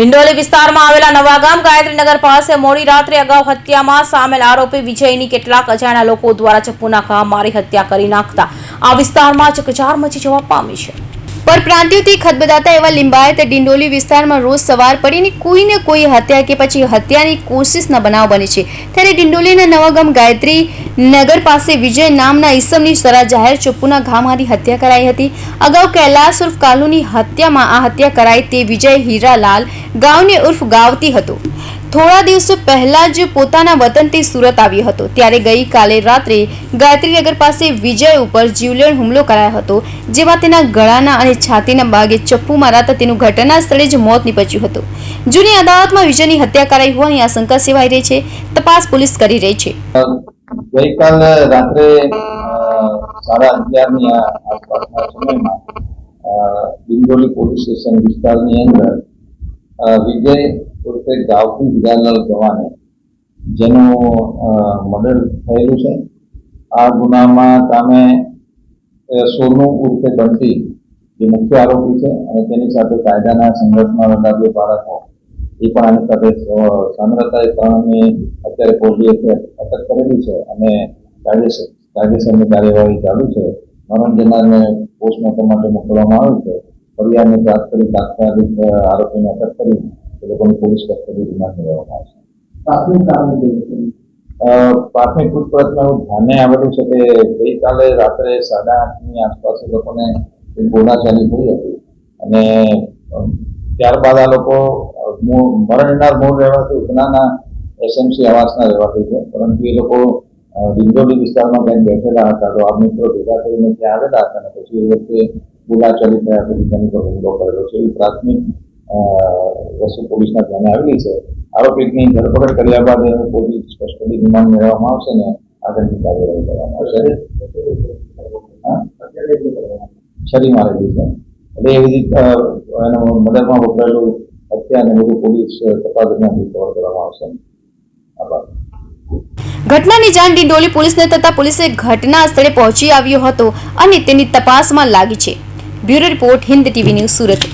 ડિંડોલી વિસ્તારમાં આવેલા નવાગામ ગાયત્રીનગર પાસે મોડી રાત્રે અગાઉ હત્યામાં સામેલ આરોપી વિજયની કેટલાક અજાણ્યા લોકો દ્વારા ચપ્પુના ઘા મારી હત્યા કરી નાખતા. આ વિસ્તારમાં ચકચાર મચી જવા પામી છે. પરપ્રાંતિયોથી ખદબદાતા એવા લિંબાયત ડિંડોલી વિસ્તારમાં રોજ સવાર પડીને કોઈને કોઈ હત્યા કે પછી હત્યાની કોશિશના બનાવ બને છે. ત્યારે ડિંડોલીના નવાગમ ગાયત્રી નગર પાસે વિજય નામના ઈસમની સરા જાહેર ચોપ્પુના ઘા મારી હત્યા કરાઈ હતી. અગાઉ કૈલાસ ઉર્ફ કાલુની હત્યામાં આ હત્યા કરાઈ તે વિજય હીરાલાલ ગાવને ઉર્ફ ગાવતી હતો. થોડા દિવસો પહેલા જ પોતાના વતનથી સુરત આવ્યો હતો. ત્યારે ગઈકાલે રાત્રે ગાયત્રીનગર પાસે વિજય ઉપર જીવલેણ હુમલો કરાયો હતો, જેમાં તેના ગળાના અને છાતીના ભાગે ચપ્પુ મારાતા તેનું ઘટના સ્થળે જ મોત નીપજ્યું હતું. જૂની અદાલતમાં વિજયની હત્યા કરાઈ હોવાની આશંકા સેવાઈ રહી છે. તપાસ પોલીસ કરી રહી છે. ગઈકાલ રાત્રે સાડા અગિયારની આસપાસના સમયમાં બિંદોલી પોલીસ સ્ટેશન વિસ્તારની અંદર વિજય ઉર્ફે ગાવથી હિરાલાલ ગવાને જેનું મર્ડર થયેલું છે. આ ગુનામાં સામે સોનુ ઉર્ફે બંટી જે મુખ્ય આરોપી છે અને તેની સાથે કાયદાના સંઘર્ષમાં રહેલા બે બાળકો, એ પણ આની સાથે એ ત્રણની અત્યારે પોલીસે અટક કરેલી છે અને કાયદેસર કાયદેસરની કાર્યવાહી ચાલુ છે. મરણ જનારને પોસ્ટમોર્ટમ માટે મોકલવામાં આવ્યું છે. ફરિયાદની પ્રાપ્ત કરી તાત્કાલિક આરોપીને અટક કરી એ લોકોને પોલીસ કસ્ટડી રિમાન્ડ લેવામાં આવશે પ્રાથમિક કારણ પ્રાથમિક પૂછપરછમાં એવું ધ્યાને આવેલું છે કે ગઈકાલે રાત્રે સાડા આઠની આસપાસ એ લોકોને બોલાચાલી થઈ હતી. અને ત્યારબાદ આ લોકો મરણનાર મૂળ રહેવાથી ઉધનાના એસએમસી આવાસના રહેવાથી છે. પરંતુ એ લોકો ડિંડોલી વિસ્તારમાં કંઈક બેઠેલા હતા. તો આ મિત્રો ભેગા થઈને ત્યાં આવેલા હતા અને પછી એ વખતે બોલાચાલી થયા પછી તેની પર હુમલો કરેલો છે. એવી પ્રાથમિક વસ્તુ પોલીસના ધ્યાને આવેલી છે. આરોપીની ધરપકડ કર્યા બાદ એને પોલીસ કસ્ટડી રિમાન્ડ મેળવવામાં આવશે ને આગળની કાર્યવાહી કરવામાં આવશે. છરી મારેલી છે. એટલે એવી રીતે એનો મદદમાં વપરાયેલું હત્યા અને બધું પોલીસ તપાસ દરમિયાન રિકવર કરવામાં આવશે. આભાર. ઘટનાની જાણ ડિંડોલી પોલીસને થતાં પોલીસે ઘટના સ્થળે પહોંચી આવ્યો હતો અને તેની તપાસમાં લાગી છે. Bureau report Hind TV news Surat.